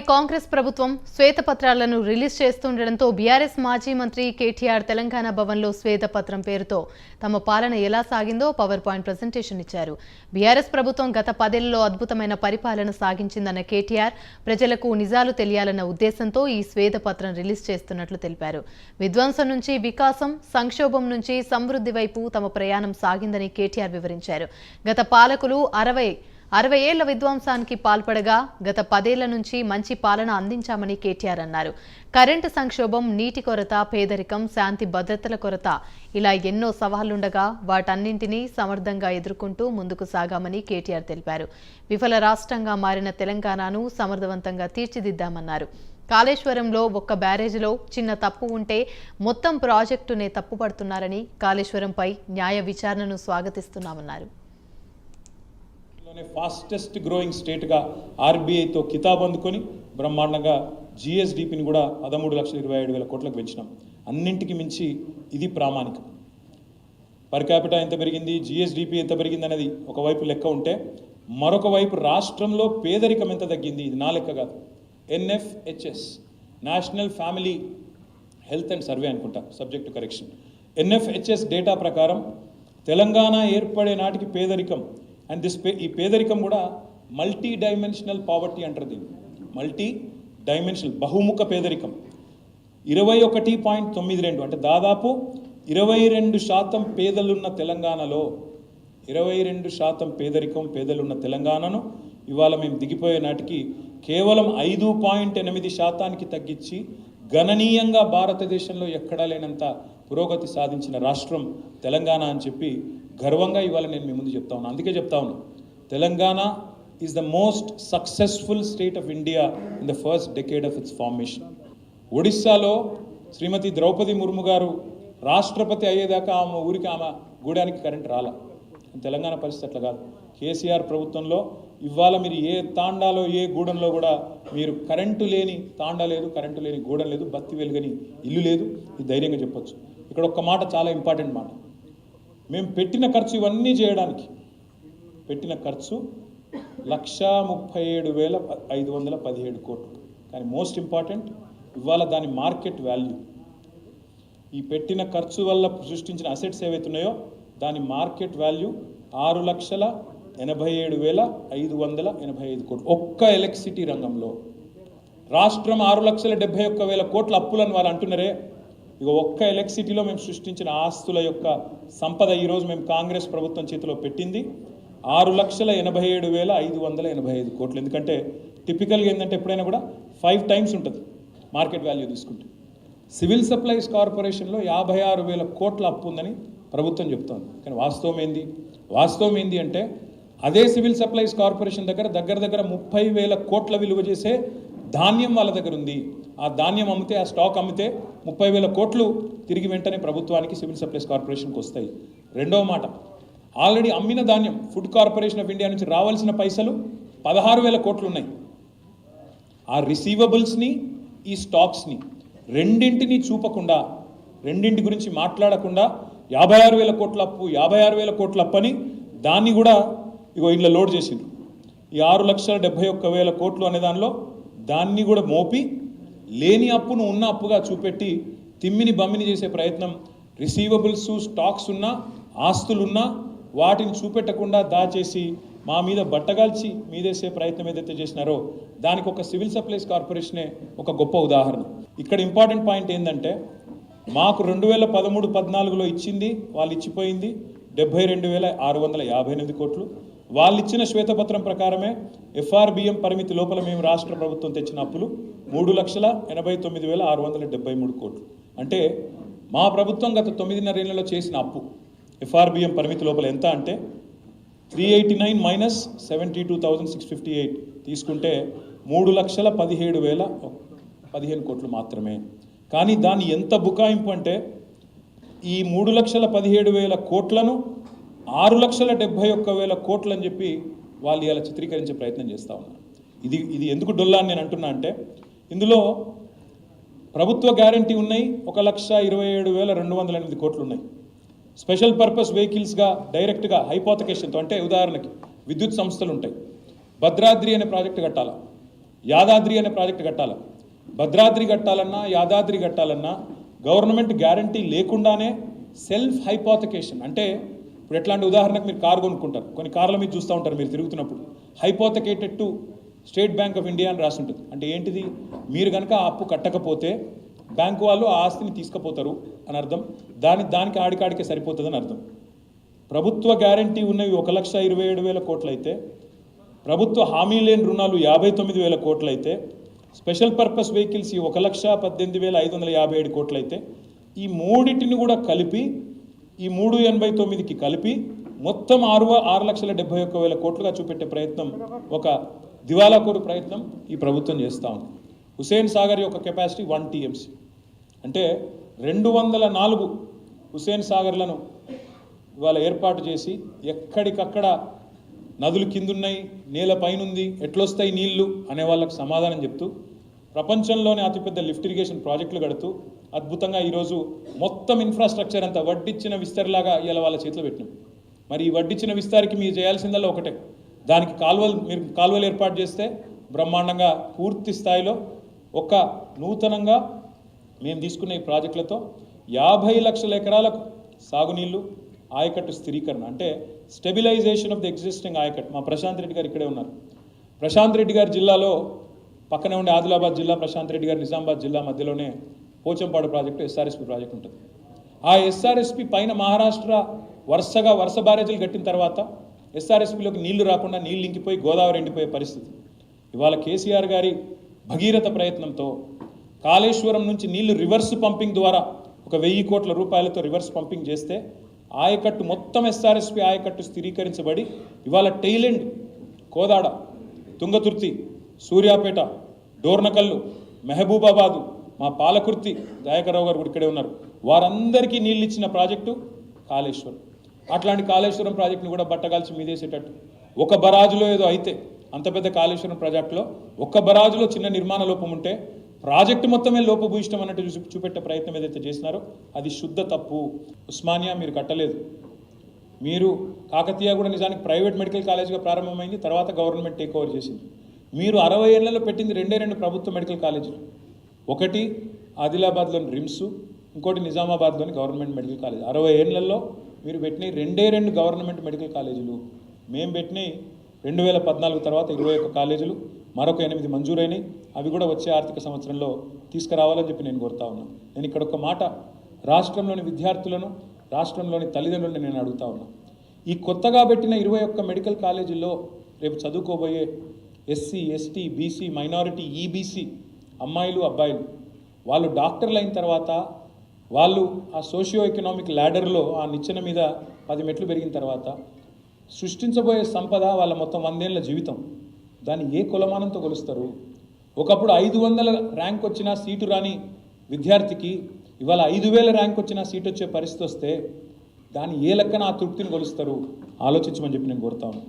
కాంగ్రెస్ ప్రభుత్వం శ్వేతపత్రాలను release చేస్తుండటంతో BRS మాజీ మంత్రి కేటీఆర్ తెలంగాణ భవన్లో శ్వేతపత్రం పేరుతో తమ పాలన ఎలా సాగిందో పవర్ పాయింట్ ప్రజెంటేషన్ ఇచ్చారు. బీఆర్ఎస్ ప్రభుత్వం గత పదేళ్ళలో అద్భుతమైన పరిపాలన సాగించిందన్న కేటీఆర్ ప్రజలకు నిజాలు తెలియాలన్న ఉద్దేశంతో ఈ శ్వేతపత్రం రిలీజ్ చేస్తున్నట్లు తెలిపారు. విధ్వంసం నుంచి వికాసం సంక్షోభం నుంచి సమృద్ధి వైపు తమ ప్రయాణం సాగిందని కేటీఆర్ వివరించారు. గత పాలకులు అరవై అరవై ఏళ్ళ విధ్వంసానికి పాల్పడగా గత పదేళ్ళ నుంచి మంచి పాలన అందించామని కేటీఆర్ అన్నారు. కరెంటు సంక్షోభం నీటి కొరత పేదరికం శాంతి భద్రతల కొరత ఇలా ఎన్నో సవాళ్ళుండగా వాటన్నింటినీ సమర్థంగా ఎదుర్కొంటూ ముందుకు సాగామని కేటీఆర్ తెలిపారు. విఫల రాష్ట్రంగా మారిన తెలంగాణను సమర్థవంతంగా తీర్చిదిద్దామన్నారు. కాళేశ్వరంలో ఒక్క బ్యారేజీలో చిన్న తప్పు ఉంటే మొత్తం ప్రాజెక్టునే తప్పుపడుతున్నారని కాళేశ్వరంపై న్యాయ విచారణను స్వాగతిస్తున్నామన్నారు. లోనే ఫాస్టెస్ట్ గ్రోయింగ్ స్టేట్గా ఆర్బీఐతో కితాబ్ అందుకొని బ్రహ్మాండంగా జిఎస్డిపిని కూడా పదమూడు లక్షల ఇరవై ఏడు వేల కోట్లకు పెంచినాం. అన్నింటికి మించి ఇది ప్రామాణికం. పర్ క్యాపిటా ఎంత పెరిగింది? జిఎస్డిపి ఎంత పెరిగింది అనేది ఒకవైపు లెక్క ఉంటే మరొక వైపు రాష్ట్రంలో పేదరికం ఎంత తగ్గింది? ఇది నా లెక్క కాదు. NFHS national family health and survey అనుకుంటా సబ్జెక్ట్ కరెక్షన్ ఎన్ఎఫ్హెచ్ఎస్ డేటా ప్రకారం తెలంగాణ ఏర్పడే నాటికి పేదరికం అండ్ దిస్ పే ఈ పేదరికం కూడా మల్టీ డైమెన్షనల్ పావర్టీ అంటారు దీన్ని మల్టీ డైమెన్షనల్ బహుముఖ పేదరికం. ఇరవై ఒకటి పాయింట్ తొమ్మిది రెండు అంటే దాదాపు ఇరవై రెండు శాతం పేదలున్న తెలంగాణలో ఇరవై రెండు శాతం పేదరికం పేదలున్న తెలంగాణను ఇవాళ మేము దిగిపోయే నాటికి కేవలం ఐదు పాయింట్ ఎనిమిది శాతానికి తగ్గించి గణనీయంగా భారతదేశంలో ఎక్కడా లేనంత పురోగతి సాధించిన రాష్ట్రం తెలంగాణ అని చెప్పి గర్వంగా ఇవాళ నేను మీ ముందు చెప్తా ఉన్నాను అందుకే చెప్తా ఉన్నాను Telangana is the most successful state of India in the first decade of its formation ఒడిస్సాలో శ్రీమతి ద్రౌపది ముర్ము గారు రాష్ట్రపతి అయ్యేదాకా ఆమె ఊరికి ఆమె గూడానికి కరెంట్ రాల. తెలంగాణ పరిస్థితి అట్లా కాదు. కేసీఆర్ ప్రభుత్వంలో ఇవాళ మీరు ఏ తాండాలో ఏ గూడెంలో కూడా మీరు కరెంటు లేని తాండా లేదు కరెంటు లేని గూడెం లేదు బత్తి వెలుగని ఇల్లు లేదు. ఇది ధైర్యంగా చెప్పొచ్చు. ఇక్కడ ఒక్క మాట చాలా ఇంపార్టెంట్ మాట. మేము పెట్టిన ఖర్చు ఇవన్నీ చేయడానికి. పెట్టిన ఖర్చు లక్ష ముప్పై ఏడు వేల ప- ఐదు వందల పదిహేడు కోట్లు. కానీ మోస్ట్ ఇంపార్టెంట్ ఇవాళ దాని మార్కెట్ వాల్యూ. ఈ పెట్టిన ఖర్చు వల్ల సృష్టించిన అసెట్స్ ఏవైతున్నాయో దాని మార్కెట్ వాల్యూ ఆరు లక్షల ఎనభై ఏడు వేల ఐదు వందల ఎనభై ఐదు కోట్లు. ఒక్క ఎలక్ట్రిసిటీ రంగంలో. రాష్ట్రం ఆరు లక్షల డెబ్బై ఒక్క వేల కోట్ల అప్పులను వాళ్ళు అంటున్నారే ఇక ఒక్క ఎలక్ట్రిసిటీలో మేము సృష్టించిన ఆస్తుల యొక్క సంపద ఈరోజు మేము కాంగ్రెస్ ప్రభుత్వం చేతిలో పెట్టింది. ఆరు లక్షల ఎనభై ఏడు వేల ఐదు వందల ఎనభై ఐదు కోట్లు. ఎందుకంటే టిపికల్గా ఏంటంటే ఎప్పుడైనా కూడా ఫైవ్ టైమ్స్ ఉంటుంది మార్కెట్ వాల్యూ తీసుకుంటే. సివిల్ సప్లైస్ కార్పొరేషన్లో యాభై ఆరు వేల కోట్ల అప్పు ఉందని ప్రభుత్వం చెప్తోంది. కానీ వాస్తవం ఏంది? వాస్తవం ఏంది అంటే అదే సివిల్ సప్లైస్ కార్పొరేషన్ దగ్గర దగ్గర దగ్గర ముప్పై వేల కోట్ల విలువ చేసే ధాన్యం వాళ్ళ దగ్గర ఉంది. ఆ ధాన్యం అమ్మితే ఆ స్టాక్ అమ్మితే ముప్పై వేల కోట్లు తిరిగి వెంటనే ప్రభుత్వానికి సివిల్ సప్లైస్ కార్పొరేషన్కి వస్తాయి. రెండవ మాట ఆల్రెడీ అమ్మిన ధాన్యం ఫుడ్ కార్పొరేషన్ ఆఫ్ ఇండియా నుంచి రావాల్సిన పైసలు పదహారు వేల కోట్లు ఉన్నాయి ఆ రిసీవబుల్స్ని ఈ స్టాక్స్ని రెండింటిని చూపకుండా రెండింటి గురించి మాట్లాడకుండా యాభై ఆరు వేల కోట్ల అప్పు యాభై ఆరు వేల కోట్ల అప్పని దాన్ని కూడా ఇగో ఇంట్లో లోడ్ చేసిండ్రు. ఈ ఆరు లక్షల డెబ్బై ఒక్క వేల కోట్లు అనే దానిలో దాన్ని కూడా మోపి లేని అప్పును ఉన్న అప్పుగా చూపెట్టి తిమ్మిని బమ్మిని చేసే ప్రయత్నం రిసీవబుల్స్ స్టాక్స్ ఉన్నా ఆస్తులున్నా వాటిని చూపెట్టకుండా దాచేసి మా మీద బట్టగాల్చి మీదేసే ప్రయత్నం ఏదైతే చేసినారో దానికి ఒక సివిల్ సప్లైస్ కార్పొరేషనే ఒక గొప్ప ఉదాహరణ. ఇక్కడ ఇంపార్టెంట్ పాయింట్ ఏంటంటే మాకు రెండు వేల పదమూడు పద్నాలుగులో ఇచ్చింది వాళ్ళు ఇచ్చిపోయింది డెబ్బై రెండు వేల ఆరు వందల యాభై ఎనిమిది కోట్లు. వాళ్ళు ఇచ్చిన శ్వేతపత్రం ప్రకారమే ఎఫ్ఆర్బిఎం పరిమితి లోపల మేము రాష్ట్ర ప్రభుత్వం తెచ్చిన అప్పులు మూడు లక్షల ఎనభై తొమ్మిది వేల ఆరు వందల డెబ్బై మూడు కోట్లు. అంటే మా ప్రభుత్వం గత తొమ్మిదిన్నర ఏళ్ళలో చేసిన అప్పు. ఎఫ్ఆర్బిఎం పరిమితి లోపల ఎంత అంటే three eighty nine minus seventy two thousand six fifty eight తీసుకుంటే మూడు లక్షల పదిహేడు వేల పదిహేను కోట్లు మాత్రమే. కానీ దాని ఎంత బుకాయింపు అంటే ఈ మూడు లక్షల పదిహేడు వేల కోట్లను ఆరు లక్షల డెబ్బై ఒక్క వేల కోట్లు అని చెప్పి వాళ్ళు ఇలా చిత్రీకరించే ప్రయత్నం చేస్తూ ఉన్నారు. ఇది ఇది ఎందుకు డొల్లా అని నేను అంటున్నా అంటే ఇందులో ప్రభుత్వ గ్యారంటీ ఉన్నాయి ఒక లక్ష ఇరవై ఏడు వేల రెండు వందల ఎనిమిది కోట్లు ఉన్నాయి స్పెషల్ పర్పస్ వెహికల్స్గా డైరెక్ట్గా హైపోతకేషన్తో అంటే ఉదాహరణకి విద్యుత్ సంస్థలు ఉంటాయి. భద్రాద్రి అనే ప్రాజెక్టు కట్టాలా? యాదాద్రి అనే ప్రాజెక్ట్ కట్టాలా? భద్రాద్రి కట్టాలన్నా యాదాద్రి కట్టాలన్నా గవర్నమెంట్ గ్యారంటీ లేకుండానే సెల్ఫ్ హైపోతకేషన్ అంటే ఇప్పుడు ఎట్లాంటి ఉదాహరణకు మీరు కారు కొనుక్కుంటారు. కొన్ని కార్ల మీద చూస్తూ ఉంటారు మీరు తిరుగుతున్నప్పుడు. హైపోతకేటట్టు స్టేట్ బ్యాంక్ ఆఫ్ ఇండియా అని రాసి ఉంటుంది. అంటే ఏంటిది? మీరు కనుక ఆ అప్పు కట్టకపోతే బ్యాంకు వాళ్ళు ఆ ఆస్తిని తీసుకుపోతారు అని అర్థం. దాని దానికి ఆడికాడికే సరిపోతుందని అర్థం. ప్రభుత్వ గ్యారంటీ ఉన్నవి ఒక లక్ష ఇరవై ఏడు వేల కోట్లయితే ప్రభుత్వ హామీ లేని రుణాలు యాభై తొమ్మిది వేల కోట్లయితే స్పెషల్ పర్పస్ వెహికల్స్ ఈ ఒక లక్ష పద్దెనిమిది వేల ఐదు వందల యాభై ఏడు కోట్లయితే ఈ మూడింటిని కూడా కలిపి ఈ మూడు ఎనభై తొమ్మిదికి కలిపి మొత్తం ఆరు ఆరు లక్షల డెబ్బై ఒక్క వేల కోట్లుగా చూపెట్టే ప్రయత్నం ఒక దివాలాకోరు ప్రయత్నం ఈ ప్రభుత్వం చేస్తూ ఉంది. హుసేన్ సాగర్ యొక్క కెపాసిటీ వన్ టీఎంసీ. అంటే రెండు వందల నాలుగు హుసేన్ సాగర్లను ఇవాళ ఏర్పాటు చేసి ఎక్కడికక్కడ నదులు కిందున్నాయి నేల పైనుంది ఎట్లొస్తాయి నీళ్ళు అనే వాళ్ళకు సమాధానం చెప్తూ ప్రపంచంలోనే అతిపెద్ద లిఫ్ట్ ఇరిగేషన్ ప్రాజెక్టులు కడుతూ అద్భుతంగా ఈరోజు మొత్తం ఇన్ఫ్రాస్ట్రక్చర్ అంతా వడ్డిచ్చిన విస్తరిలాగా ఇలా వాళ్ళ చేతిలో పెట్టినాం. మరి ఈ వడ్డిచ్చిన విస్తారికి మీరు చేయాల్సిందల్లా ఒకటే. దానికి కాలువలు మీరు కాలువలు ఏర్పాటు చేస్తే బ్రహ్మాండంగా పూర్తి స్థాయిలో ఒక నూతనంగా మేము తీసుకున్న ఈ ప్రాజెక్టులతో యాభై లక్షల ఎకరాలకు సాగునీళ్ళు ఆయకట్టు స్థిరీకరణ అంటే స్టెబిలైజేషన్ ఆఫ్ ది ఎగ్జిస్టింగ్ ఆయకట్టు. మా ప్రశాంత్ రెడ్డి గారు ఇక్కడే ఉన్నారు. ప్రశాంత్ రెడ్డి గారి జిల్లాలో పక్కనే ఉండే ఆదిలాబాద్ జిల్లా ప్రశాంత్ రెడ్డి గారి నిజామాబాద్ జిల్లా మధ్యలోనే పోచంపాడు ప్రాజెక్టు ఎస్ఆర్ఎస్పి ప్రాజెక్ట్ ఉంటుంది. ఆ ఎస్ఆర్ఎస్పి పైన మహారాష్ట్ర వరుసగా వరుస బ్యారేజీలు కట్టిన తర్వాత ఎస్ఆర్ఎస్పిలోకి నీళ్ళు రాకుండా నీళ్ళు ఇంకిపోయి గోదావరి ఎండిపోయే పరిస్థితి. ఇవాళ కేసీఆర్ గారి భగీరథ ప్రయత్నంతో కాళేశ్వరం నుంచి నీళ్ళు రివర్స్ పంపింగ్ ద్వారా ఒక వెయ్యి కోట్ల రూపాయలతో రివర్స్ పంపింగ్ చేస్తే ఆయకట్టు మొత్తం ఎస్ఆర్ఎస్పి ఆయకట్టు స్థిరీకరించబడి ఇవాళ టైలెండ్ కోదాడ తుంగతుర్తి సూర్యాపేట డోర్నకల్లు మెహబూబాబాదు మా పాలకుర్తి దయాకర్రావు గారు కూడా ఇక్కడే ఉన్నారు. వారందరికీ నీళ్ళు ఇచ్చిన ప్రాజెక్టు కాళేశ్వరం. అట్లాంటి కాళేశ్వరం ప్రాజెక్టును కూడా బట్టగాల్చి మీదేసేటట్టు. ఒక బరాజులో ఏదో అయితే అంత పెద్ద కాళేశ్వరం ప్రాజెక్టులో ఒక్క బరాజులో చిన్న నిర్మాణ లోపం ఉంటే ప్రాజెక్టు మొత్తమే లోపభూయిష్టం అన్నట్టు చూసి చూపెట్టే ప్రయత్నం ఏదైతే చేసినారో అది శుద్ధ తప్పు. ఉస్మానియా మీరు కట్టలేదు. మీరు కాకతీయ కూడా నిజానికి ప్రైవేట్ మెడికల్ కాలేజ్గా ప్రారంభమైంది తర్వాత గవర్నమెంట్ టేక్ ఓవర్ చేసింది. మీరు అరవై ఏళ్ళలో పెట్టింది రెండే రెండు ప్రభుత్వ మెడికల్ కాలేజీలు. ఒకటి ఆదిలాబాద్లోని రిమ్స్ ఇంకోటి నిజామాబాద్లోని గవర్నమెంట్ మెడికల్ కాలేజ్. అరవై ఏళ్ళలో మీరు పెట్టిన రెండే రెండు గవర్నమెంట్ మెడికల్ కాలేజీలు. మేము పెట్టినవి రెండు వేల పద్నాలుగు తర్వాత ఇరవై ఒక్క కాలేజీలు మరొక ఎనిమిది మంజూరైనవి అవి కూడా వచ్చే ఆర్థిక సంవత్సరంలో తీసుకురావాలని చెప్పి నేను కోరుతా ఉన్నాను నేను ఇక్కడ ఒక మాట రాష్ట్రంలోని విద్యార్థులను రాష్ట్రంలోని తల్లిదండ్రులను నేను అడుగుతా ఉన్నా. ఈ కొత్తగా పెట్టిన ఇరవై ఒక్క మెడికల్ కాలేజీల్లో రేపు చదువుకోబోయే SC ST BC minority EBC అమ్మాయిలు అబ్బాయిలు. వాళ్ళు డాక్టర్లు అయిన తర్వాత వాళ్ళు ఆ సోషియో ఎకనామిక్ ల్యాడర్లో ఆ నిచ్చెన మీద పది మెట్లు పెరిగిన తర్వాత సృష్టించబోయే సంపద వాళ్ళ మొత్తం వందేళ్ళ జీవితం. దాన్ని ఏ కులమానంతో కొలుస్తారు? ఒకప్పుడు ఐదు వందల ర్యాంక్ వచ్చిన సీటు రాని విద్యార్థికి ఇవాళ ఐదు వేల ర్యాంక్ వచ్చిన సీట్ వచ్చే పరిస్థితి వస్తే దాన్ని ఏ లెక్కన ఆ తృప్తిని కొలుస్తారు? ఆలోచించమని చెప్పి నేను కోరుతాను